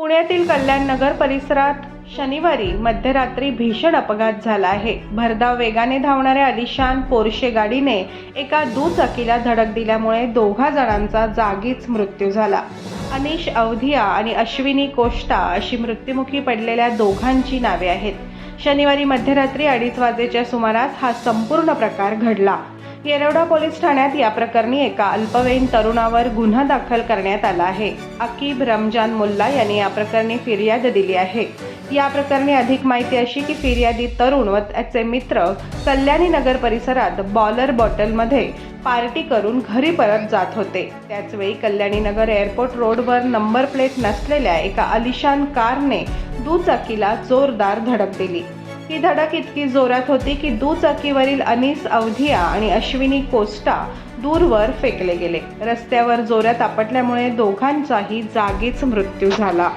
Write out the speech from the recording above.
पुण्यातील कल्याण नगर परिसरात शनिवारी मध्यरात्री भीषण अपघात झाला आहे. भरधाव वेगाने धावणाऱ्या अलिशान पोर्शे गाडीने एका दुचाकीला धडक दिल्यामुळे दोघा जणांचा जागीच मृत्यू झाला. अनिश अवधिया आणि अश्विनी कोष्टा अशी मृत्युमुखी पडलेल्या दोघांची नावे आहेत. शनिवारी मध्यरात्री अडीच वाजेच्या सुमारास हा संपूर्ण प्रकार घडला. येरवडा पोलीस ठाण्यात या प्रकरणी एका अल्पवयीन तरुणावर गुन्हा दाखल करण्यात आला आहे. अकीब रमजान मुल्ला यांनी या प्रकरणी फिर्याद दिली आहे. या प्रकरणी अधिक माहिती अशी की फिर्यादी तरुण व त्याचे मित्र कल्याणी नगर परिसरात बॉलर बॉटलमध्ये पार्टी करून घरी परत जात होते. त्याचवेळी कल्याणी नगर एअरपोर्ट रोडवर नंबर प्लेट नसलेल्या एका अलिशान कारने दुचाकीला जोरदार धडक दिली. ही धडक इतकी जोरात होती की दुचाकीवरील अनिस अवधिया आणि अश्विनी कोस्टा दूरवर फेकले गेले. रस्त्यावर जोरात आपटल्यामुळे दोघांचाही जागीच मृत्यू झाला.